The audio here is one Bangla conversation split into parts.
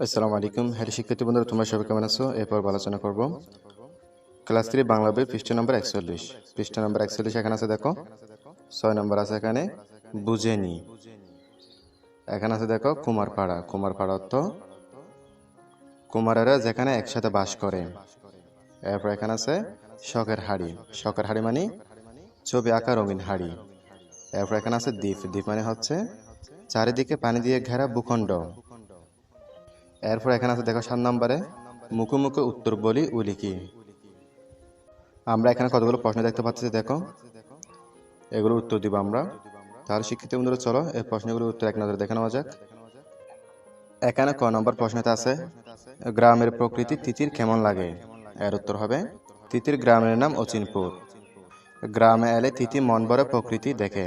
আসসালামু আলাইকুম। হ্যারি শিক্ষার্থী বন্ধুরা, তোমরা সবাই কেমন আছো? এরপর আলোচনা করব। ক্লাস থ্রি, বাংলা বই, পৃষ্ঠা নম্বর একচল্লিশ। পৃষ্ঠা নম্বর একচল্লিশ এখানে আছে, দেখো। ছয় নম্বর আছে এখানে, বুঝেনি। এখানে আছে, দেখো, কুমারপাড়া। কুমারপাড়া অর্থ, কুমারেরা যেখানে একসাথে বাস করে। এরপর এখানে আছে, শখের হাড়ি। শখের হাড়ি মানে ছবি আঁকা রঙিন হাড়ি। এরপর এখানে আছে দ্বীপ। দ্বীপ মানে হচ্ছে চারিদিকে পানি দিয়ে ঘেরা ভূখণ্ড। এরপর এখানে আছে, দেখো সাত নম্বরে, মুখে মুখে উত্তর বলি উলি কি। আমরা এখানে কতগুলো প্রশ্ন দেখতে পাচ্ছি, দেখো। এগুলো উত্তর দিব আমরা। তাহলে শিক্ষিত বন্ধুরা, চলো এই প্রশ্নগুলোর উত্তর এক নজরে দেখে নেওয়া যাক। এখানে ক নম্বর প্রশ্নতে আছে, গ্রামের প্রকৃতি তিতির কেমন লাগে? এর উত্তর হবে, তিতির গ্রামের নাম অচিনপুর। গ্রামে এলে তিতি মন ভরে প্রকৃতি দেখে।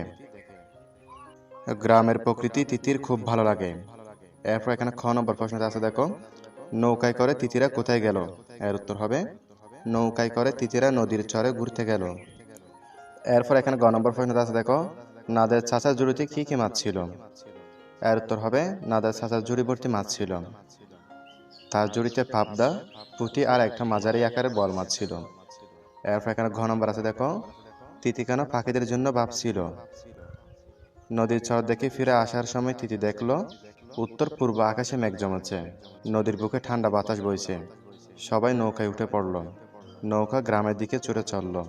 গ্রামের প্রকৃতি তিতির খুব ভালো লাগে। এরপর এখানে খ নম্বর প্রশ্নটা আছে, দেখো। নৌকায় করে তিতিরা কোথায় গেল? এর উত্তর হবে, নৌকায় করে তিতিরা নদীর চরে ঘুরতে গেল। এরপর এখানে গ নম্বর প্রশ্নটা আছে, দেখো, নাদের চাচার জুড়িতে কি কি মাছ ছিল? এর উত্তর হবে, নাদের চাচার জুড়ি ভর্তি মাছ ছিল। তার জুড়িতে পাবদা, পুঁটি আর একটা মাঝারি আকারে বল মাছ ছিল। এরপর এখানে ঘ নম্বর আছে, দেখো তিতি কেন পাখিদের জন্য ভাবছিল নদীর চর দেখে ফিরে আসার সময় তিতি দেখল, উত্তর পূর্ব আকাশে মেঘ জমেছে। নদীর বুকে ঠান্ডা বাতাস বইছে। সবাই নৌকায় উঠে পড়ল। নৌকা গ্রামের দিকে চড়ে চলল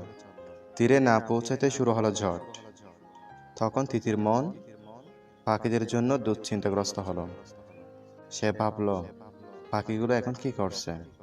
তীরে না পৌঁছাতে শুরু হলো ঝড়। তখন তিতির মন পাখিদের জন্য দুশ্চিন্তাগ্রস্ত হলো। সে ভাবল, পাখিগুলো এখন কি করছে?